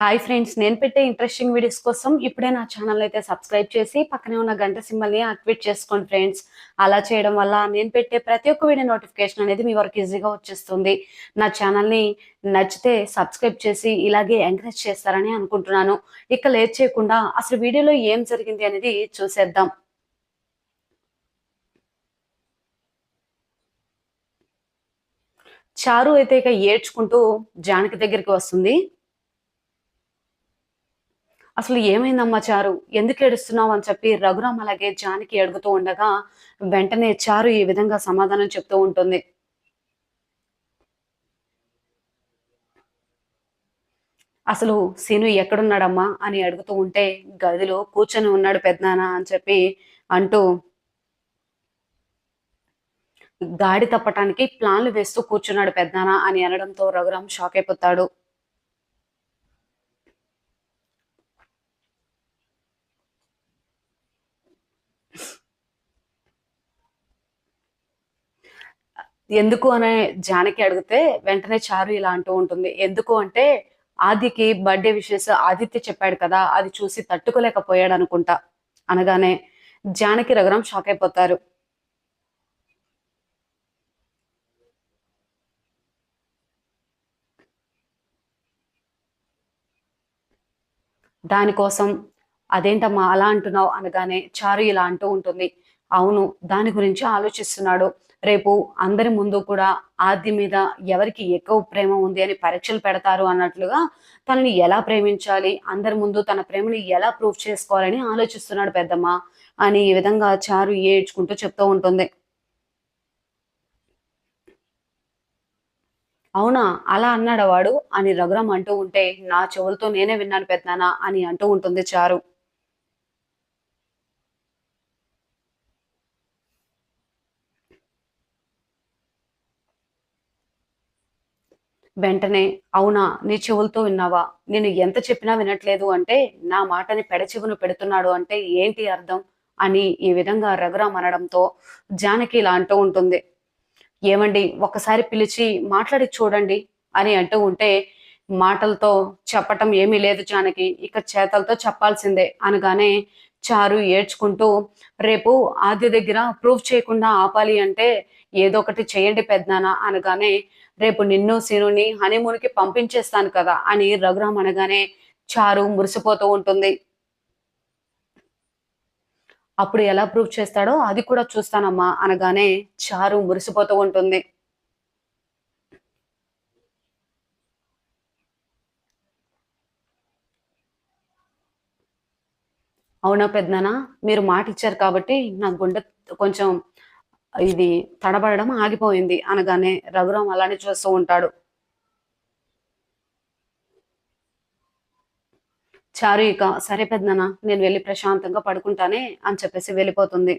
Hi friends నేను పెట్టే interesting videos కోసం ఇప్పుడే నా ఛానల్ అయితే సబ్స్క్రైబ్ చేసి పక్కనే ఉన్న గంట సింబల్ని యాక్టివేట్ చేసుకోండి ఫ్రెండ్స్. అలా చేయడం వల్ల నేను పెట్టే ప్రతి ఒక్క వీడియో నోటిఫికేషన్ అనేది మీ వరకు ఈజీగా వచ్చేస్తుంది. నా ఛానల్ని నచ్చితే సబ్స్క్రైబ్ చేసి ఇలాగే ఎంకరేజ్ చేస్తారని అనుకుంటున్నాను. ఇక లేట్ చేయకుండా అసలు వీడియోలో ఏం జరిగింది అనేది చూసేద్దాం. చారు అయితే ఇక ఏడ్చుకుంటూ జానకి దగ్గరికి వస్తుంది. అసలు ఏమైందమ్మా చారు? ఎందుకు ఏడుస్తున్నావు అని చెప్పి రఘురామ్ అలాగే జానకి అడుగుతూ ఉండగా వెంటనే చారు ఈ విధంగా సమాధానం చెప్తూ ఉంటుంది. అసలు సీను ఎక్కడున్నాడమ్మా అని అడుగుతూ ఉంటే గదిలో కూర్చొని ఉన్నాడు పెద్దనాన్న అని చెప్పి అంటూ గాడి తప్పటానికి ప్లాన్లు వేస్తూ కూర్చున్నాడు పెద్దనాన్న అని అనడంతో రఘురామ్ షాక్ అయిపోతాడు. ఎందుకు అనే జానకి అడిగితే వెంటనే చారు ఇలా అంటూ ఉంటుంది. ఎందుకు అంటే ఆదికి బర్త్డే విషెస్ ఆదిత్య చెప్పాడు కదా అది చూసి తట్టుకోలేకపోయాడు అనుకుంటా అనగానే జానకి రఘురాం షాక్ అయిపోతారు. దానికోసం అదేంటమ్మా అలా అంటున్నావు? అనగానే చారు ఇలా అంటూ ఉంటుంది. అవును దాని గురించి ఆలోచిస్తున్నాడు. రేపు అందరి ముందు కూడా ఆది మీద ఎవరికి ఎక్కువ ప్రేమ ఉంది అని పరీక్షలు పెడతారు అన్నట్లుగా తనని ఎలా ప్రేమించాలి? అందరి ముందు తన ప్రేమని ఎలా ప్రూవ్ చేసుకోవాలని ఆలోచిస్తున్నాడు పెద్దమ్మ అని ఈ విధంగా చారు ఏడ్చుకుంటూ చెప్తూ ఉంటుంది. అవునా? అలా అన్నాడు వాడు అని రఘురామ్ అంటూ ఉంటే నా చెవులతో నేనే విన్నాను పెద్దనానా అని అంటూ ఉంటుంది చారు. వెంటనే అవునా నీ చెవులతో విన్నావా? నేను ఎంత చెప్పినా వినట్లేదు అంటే నా మాటని పెడచెవును పెడుతున్నాడు అంటే ఏంటి అర్థం? అని ఈ విధంగా రఘురామ్ అనడంతో జానకి ఇలా అంటూ ఉంటుంది. ఏమండి ఒకసారి పిలిచి మాట్లాడి చూడండి అని అంటూ ఉంటే మాటలతో చెప్పటం ఏమీ లేదు జానకి. ఇక చేతలతో చెప్పాల్సిందే అనగానే చారు ఏడ్చుకుంటూ రేపు ఆద్య దగ్గర ప్రూఫ్ చేయకుండా ఆపాలి అంటే ఏదో ఒకటి చేయండి పెద్దనాన్న అనగానే రేపు నిన్ను సీనుని హనీమూన్కి పంపించేస్తాను కదా అని రఘురామ్ అనగానే చారు మురిసిపోతూ ఉంటుంది. అప్పుడు ఎలా ప్రూవ్ చేస్తాడో అది కూడా చూస్తానమ్మా అనగానే చారు మురిసిపోతూ ఉంటుంది. అవునా పెద్దనా మీరు మాట ఇచ్చారు కాబట్టి నా గుండె కొంచెం ఇది తడబడడం ఆగిపోయింది అనగానే రఘురామ్ అలానే చూస్తూ ఉంటాడు. చారు ఇక సరే పెద్దనా నేను వెళ్ళి ప్రశాంతంగా పడుకుంటానే అని చెప్పేసి వెళ్ళిపోతుంది.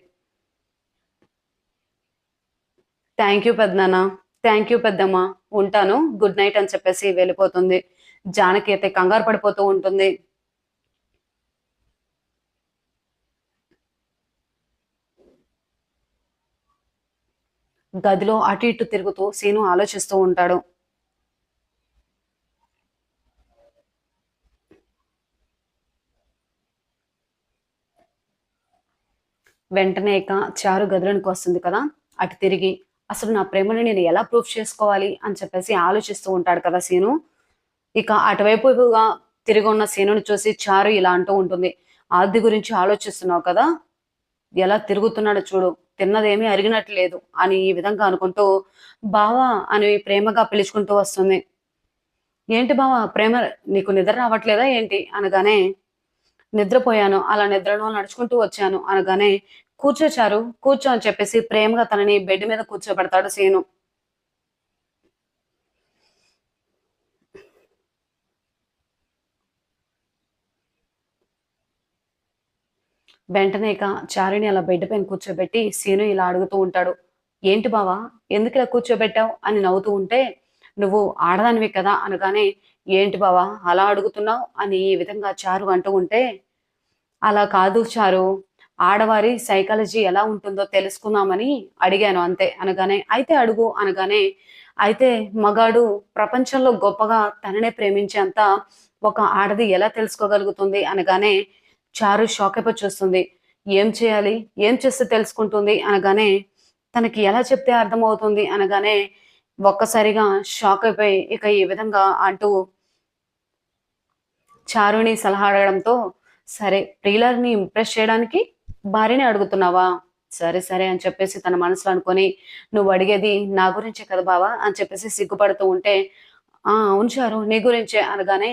థ్యాంక్ యూ పెద్దనా థ్యాంక్ యూ పెద్దమ్మ ఉంటాను గుడ్ నైట్ అని చెప్పేసి వెళ్ళిపోతుంది. జానకి అయితే కంగారు పడిపోతూ ఉంటుంది. గదిలో అటు ఇటు తిరుగుతూ సీను ఆలోచిస్తూ ఉంటాడు. వెంటనే ఇక చారు గదిలోనికి వస్తుంది కదా అటు తిరిగి అసలు నా ప్రేమని నేను ఎలా ప్రూఫ్ చేసుకోవాలి? అని చెప్పేసి ఆలోచిస్తూ ఉంటాడు కదా సీను. ఇక అటువైపుగా తిరిగి ఉన్న సీనుని చూసి చారు ఇలా అంటూ ఉంటుంది ఆది గురించి ఆలోచిస్తున్నావు కదా ఎలా తిరుగుతున్నాడో చూడు. తిన్నదేమీ అరిగినట్లేదు అని ఈ విధంగా అనుకుంటూ బావా అని ప్రేమగా పిలుచుకుంటూ వస్తుంది. ఏంటి బావా? ప్రేమ నీకు నిద్ర రావట్లేదా ఏంటి? అనగానే నిద్రపోయాను. అలా నిద్రలో నడుచుకుంటూ వచ్చాను. అనగానే కూర్చోచారు. కూర్చో అని చెప్పేసి ప్రేమగా తనని బెడ్ మీద కూర్చోబెడతాడు సీను వెంటనే ఇక చారిని అలా బెడ్ పైన కూర్చోబెట్టి సీను ఇలా అడుగుతూ ఉంటాడు ఏంటి బావా? ఎందుకు ఇలా కూర్చోబెట్టావు? అని నవ్వుతూ ఉంటే నువ్వు ఆడదానివి కదా అనగానే ఏంటి బావా? అలా అడుగుతున్నావు? అని ఈ విధంగా చారు అంటూ ఉంటే అలా కాదు చారు. ఆడవారి సైకాలజీ ఎలా ఉంటుందో తెలుసుకుందామని అడిగాను అంతే అనగానే అయితే అడుగు అనగానే అయితే మగాడు ప్రపంచంలో గొప్పగా తననే ప్రేమించేంత ఒక ఆడది ఎలా తెలుసుకోగలుగుతుంది? అనగానే చారు షాక్ అయిపోయి చూస్తుంది ఏం చేయాలి? ఏం చేస్తే తెలుసుకుంటుంది? అనగానే తనకి ఎలా చెప్తే అర్థమవుతుంది? అనగానే ఒక్కసారిగా షాక్ అయిపోయి ఇక ఈ విధంగా అంటూ చారుని సలహా అడగడంతో సరే ప్రియులర్ని ఇంప్రెస్ చేయడానికి భార్యని అడుగుతున్నావా? సరే సరే అని చెప్పేసి తన మనసులో అనుకొని నువ్వు అడిగేది నా గురించే కదా బావా? అని చెప్పేసి సిగ్గుపడుతూ ఉంటే ఆ అవును చారు నీ గురించే. అనగానే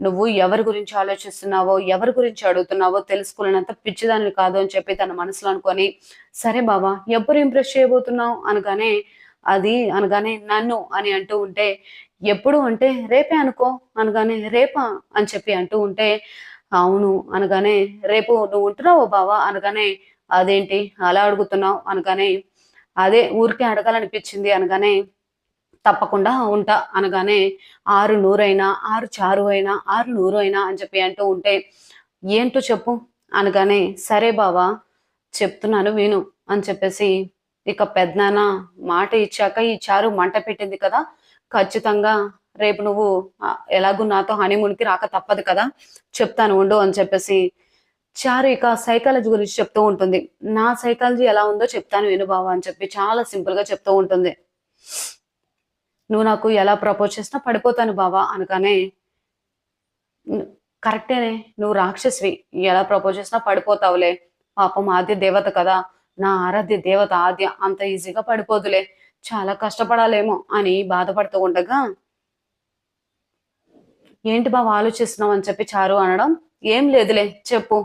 నువ్వు ఎవరి గురించి ఆలోచిస్తున్నావో ఎవరి గురించి అడుగుతున్నావో తెలుసుకోలేనంత పిచ్చిదాన్ని కాదు అని చెప్పి తన మనసులో అనుకొని సరే బాబా ఎప్పుడు ఇంప్రెస్ చేయబోతున్నావు? అనగానే అది అనగానే నన్ను అని అంటూ ఉంటే ఎప్పుడు అంటే రేపే అనుకో అనగానే రేపా? అని చెప్పి అంటూ ఉంటే అవును అనగానే రేపు నువ్వు ఉంటున్నావు బావా? అనగానే అదేంటి అలా అడుగుతున్నావు? అనగానే అదే ఊరికే అడగాలనిపించింది అనగానే తప్పకుండా ఉంటా అనగానే ఆరు నూరైనా ఆరు చారు అయినా ఆరు నూరు అయినా అని చెప్పి అంటూ ఉంటే ఏంటో చెప్పు అనగానే సరే బావా చెప్తున్నాను విను అని చెప్పేసి ఇక పెద్దనాన్న మాట ఇచ్చాక ఈ చారు మంట పెట్టింది కదా ఖచ్చితంగా రేపు నువ్వు ఎలాగూ నాతో హనీమూన్కి రాక తప్పదు కదా చెప్తాను ఉండు అని చెప్పేసి చారు ఇక సైకాలజీ గురించి చెప్తూ ఉంటుంది. నా సైకాలజీ ఎలా ఉందో చెప్తాను విను బావా అని చెప్పి చాలా సింపుల్గా చెప్తూ ఉంటుంది. నువ్వు నాకు ఎలా ప్రపోజ్ చేసినా పడిపోతాను బావా అనగానే కరెక్టేనే నువ్వు రాక్షసివి ఎలా ప్రపోజ్ చేసినా పడిపోతావులే. పాపం ఆద్య దేవత కదా నా ఆరాధ్య దేవత ఆద్య అంత ఈజీగా పడిపోదులే. చాలా కష్టపడాలేమో అని బాధపడుతూ ఉండగా ఏంటి బావ ఆలోచిస్తున్నావు? అని చెప్పి చారు అనడం ఏం లేదులే చెప్పు.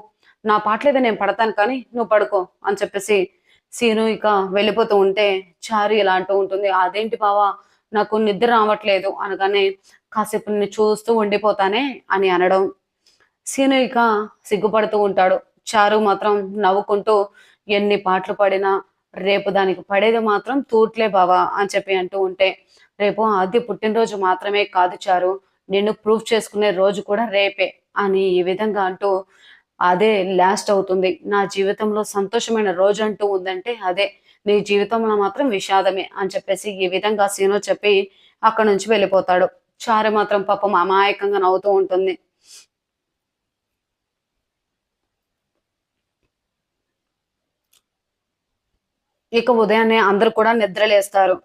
నా పాటలేదో నేను పడతాను కానీ నువ్వు పడుకో అని చెప్పేసి సీను ఇక వెళ్ళిపోతూ ఉంటే చారు ఇలా అంటూ ఉంటుంది అదేంటి బావా నాకు నిద్ర రావట్లేదు అనగానే కాసేపు నిన్ను చూస్తూ ఉండిపోతానే అని అనడం. సీను ఇక సిగ్గుపడుతూ ఉంటాడు. చారు మాత్రం నవ్వుకుంటూ ఎన్ని పాటలు పడినా రేపు దానికి పడేది మాత్రం తూట్లే బావా అని చెప్పి అంటూ ఉంటే రేపు ఆది పుట్టినరోజు మాత్రమే కాదు చారు నిన్ను ప్రూఫ్ చేసుకునే రోజు కూడా రేపే అని ఈ విధంగా అంటూ అదే లాస్ట్ అవుతుంది. నా జీవితంలో సంతోషమైన రోజు అంటూ ఉందంటే అదే. నీ జీవితంలో మాత్రం విషాదమే అని చెప్పేసి ఈ విధంగా సీను చెప్పి అక్కడ నుంచి వెళ్ళిపోతాడు. చారు మాత్రం పాపం అమాయకంగా నవ్వుతూ ఉంటుంది. ఇక ఉదయాన్నే అందరూ కూడా నిద్రలేస్తారు.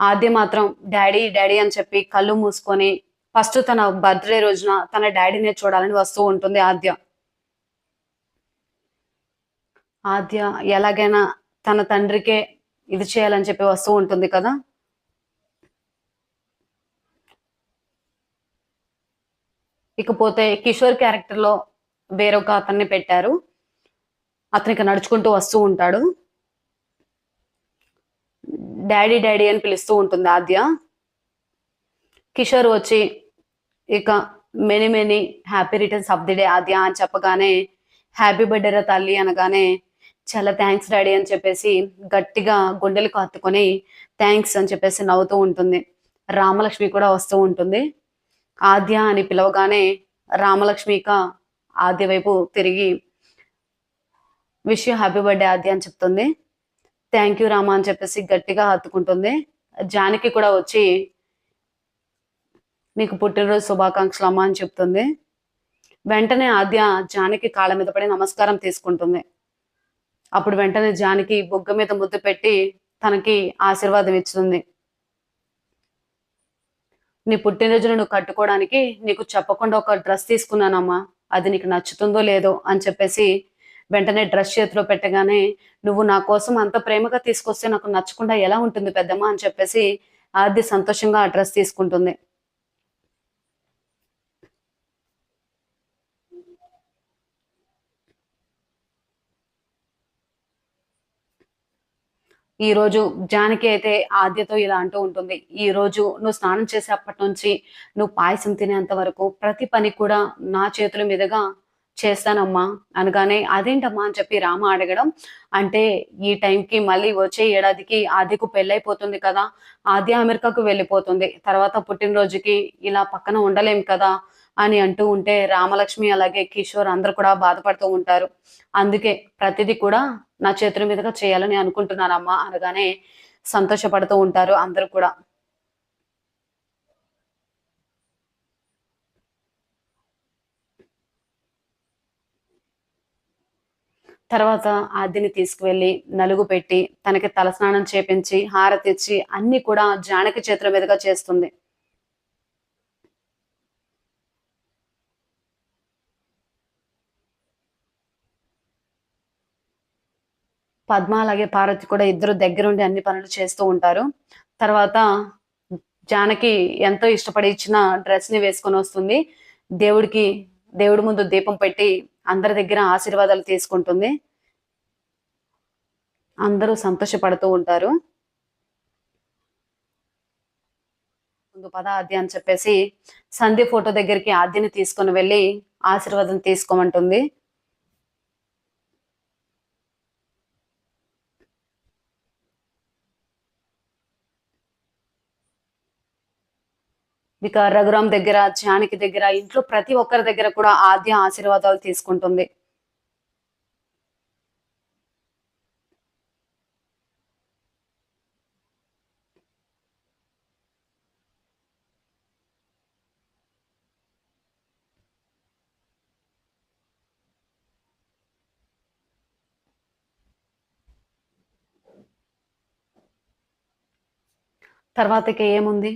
ఆద్య మాత్రం డాడీ డాడీ అని చెప్పి కళ్ళు మూసుకొని ఫస్ట్ తన బర్త్డే రోజున తన డాడీనే చూడాలని వస్తూ ఉంటుంది ఆద్య. ఆద్య ఎలాగైనా తన తండ్రికే ఇది చేయాలని చెప్పి వస్తూ ఉంటుంది కదా? ఇకపోతే కిషోర్ క్యారెక్టర్లో వేరొక అతన్ని పెట్టారు. అతనికి నడుచుకుంటూ వస్తూ ఉంటాడు. డాడీ డాడీ అని పిలుస్తూ ఉంటుంది ఆద్య. కిషోర్ వచ్చి ఇక many many happy returns of the day Aadya అని చెప్పగానే హ్యాపీ బర్త్డే రా తల్లి అనగానే చాలా థ్యాంక్స్ డాడీ అని చెప్పేసి గట్టిగా గుండెలు కత్తుకొని థ్యాంక్స్ అని చెప్పేసి నవ్వుతూ ఉంటుంది. రామలక్ష్మి కూడా వస్తూ ఉంటుంది. ఆద్య అని పిలవగానే రామలక్ష్మిక ఆద్య వైపు తిరిగి wish you happy birthday Aadya అని చెప్తుంది. థ్యాంక్ యూ రామా అని చెప్పేసి గట్టిగా హత్తుకుంటుంది. జానకి కూడా వచ్చి నీకు పుట్టినరోజు శుభాకాంక్షలు అమ్మ అని చెప్తుంది. వెంటనే ఆద్య జానకి కాళ్ళ మీద పడి నమస్కారం తీసుకుంటుంది. అప్పుడు వెంటనే జానకి బొగ్గ మీద ముద్దు పెట్టి తనకి ఆశీర్వాదం ఇస్తుంది నీ పుట్టినరోజును నువ్వు కట్టుకోవడానికి నీకు చెప్పకుండా ఒక డ్రెస్ తీసుకున్నానమ్మా అది నీకు నచ్చుతుందో లేదో అని చెప్పేసి వెంటనే డ్రెస్ చేతిలో పెట్టగానే నువ్వు నా కోసం అంత ప్రేమగా తీసుకొస్తే నాకు నచ్చకుండా ఎలా ఉంటుంది పెద్దమ్మ అని చెప్పేసి ఆది సంతోషంగా ఆ డ్రెస్ తీసుకుంటుంది. ఈ రోజు జానకి అయితే ఆద్యతో ఇలా అంటూ ఉంటుంది. ఈ రోజు నువ్వు స్నానం చేసేప్పటి నుంచి నువ్వు పాయసం తినేంత వరకు ప్రతి పని కూడా నా చేతుల మీదుగా చేస్తానమ్మా అనగానే అదేంటమ్మా అని చెప్పి రామ అడగడం అంటే ఈ టైంకి మళ్ళీ వచ్చే ఏడాదికి ఆదికు పెళ్ళైపోతుంది కదా. ఆది అమెరికాకు వెళ్ళిపోతుంది. తర్వాత పుట్టినరోజుకి ఇలా పక్కన ఉండలేం కదా అని అంటూ ఉంటే రామలక్ష్మి అలాగే కిషోర్ అందరు కూడా బాధపడుతూ ఉంటారు. అందుకే ప్రతిదీ కూడా నా చేతుల మీదుగా చేయాలని అనుకుంటున్నానమ్మా అనగానే సంతోషపడుతూ ఉంటారు అందరూ కూడా. తర్వాత ఆదిని తీసుకువెళ్ళి నలుగు పెట్టి తనకి తలస్నానం చేపించి హారతిచ్చి అన్ని కూడా జానకి చేతుల మీదుగా చేస్తుంది. పద్మ అలాగే పార్వతి కూడా ఇద్దరు దగ్గరుండి అన్ని పనులు చేస్తూ ఉంటారు. తర్వాత జానకి ఎంతో ఇష్టపడి ఇచ్చిన డ్రెస్ని వేసుకొని వస్తుంది. దేవుడికి దేవుడి ముందు దీపం పెట్టి అందరి దగ్గర ఆశీర్వాదాలు తీసుకుంటుంది. అందరూ సంతోషపడుతూ ఉంటారు. ముందు పద ఆద్య అని చెప్పేసి సంధి ఫోటో దగ్గరికి ఆద్యని తీసుకొని వెళ్ళి ఆశీర్వాదం తీసుకోమంటుంది. ఇక రఘురాం దగ్గర జానకి దగ్గర ఇంట్లో ప్రతి ఒక్కరి దగ్గర కూడా ఆద్య ఆశీర్వాదాలు తీసుకుంటుంది. తర్వాతకి ఏముంది?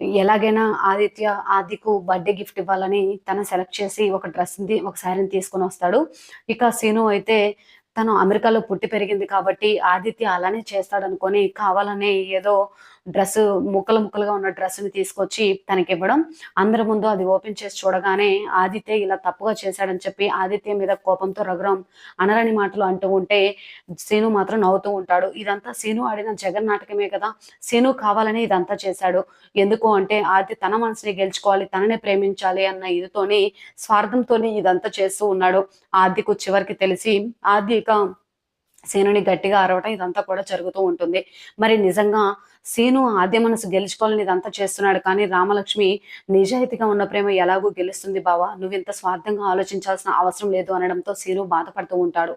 ఎలాగైనా ఆదిత్య ఆదికు బర్త్డే గిఫ్ట్ ఇవ్వాలని తను సెలెక్ట్ చేసి ఒక డ్రెస్ ఒక శారీని తీసుకొని వస్తాడు. ఇక సీను అయితే తను అమెరికాలో పుట్టి పెరిగింది కాబట్టి ఆదిత్య అలానే చేస్తాడు అనుకొని ఏదో డ్రెస్ ముక్కలు ముక్కలుగా ఉన్న డ్రెస్ని తీసుకొచ్చి తనకి ఇవ్వడం అందరి ముందు అది ఓపెన్ చేసి చూడగానే ఆదిత్య ఇలా తప్పుగా చేశాడని చెప్పి ఆదిత్య మీద కోపంతో రఘురాం అనరాని మాటలు అంటూ ఉంటే సీను మాత్రం నవ్వుతూ ఉంటాడు. ఇదంతా సీను ఆడిన జగన్ నాటకమే కదా. సీను కావాలని ఇదంతా చేశాడు. ఎందుకు అంటే ఆది తన మనసుని గెలుచుకోవాలి తననే ప్రేమించాలి అన్న ఇదితోని స్వార్థంతోని ఇదంతా చేస్తూ ఉన్నాడు. ఆదికు చివరికి తెలిసి ఆది ఇక సేనుని గట్టిగా అరవటం ఇదంతా కూడా జరుగుతూ ఉంటుంది. మరి నిజంగా శీను ఆద్య మనసు గెలుచుకోవాలని ఇదంతా చేస్తున్నాడు. కానీ రామలక్ష్మి నిజాయితీగా ఉన్న ప్రేమ ఎలాగూ గెలుస్తుంది బావా? నువ్వు ఇంత స్వార్థంగా ఆలోచించాల్సిన అవసరం లేదు అనడంతో శీను బాధపడుతూ ఉంటాడు.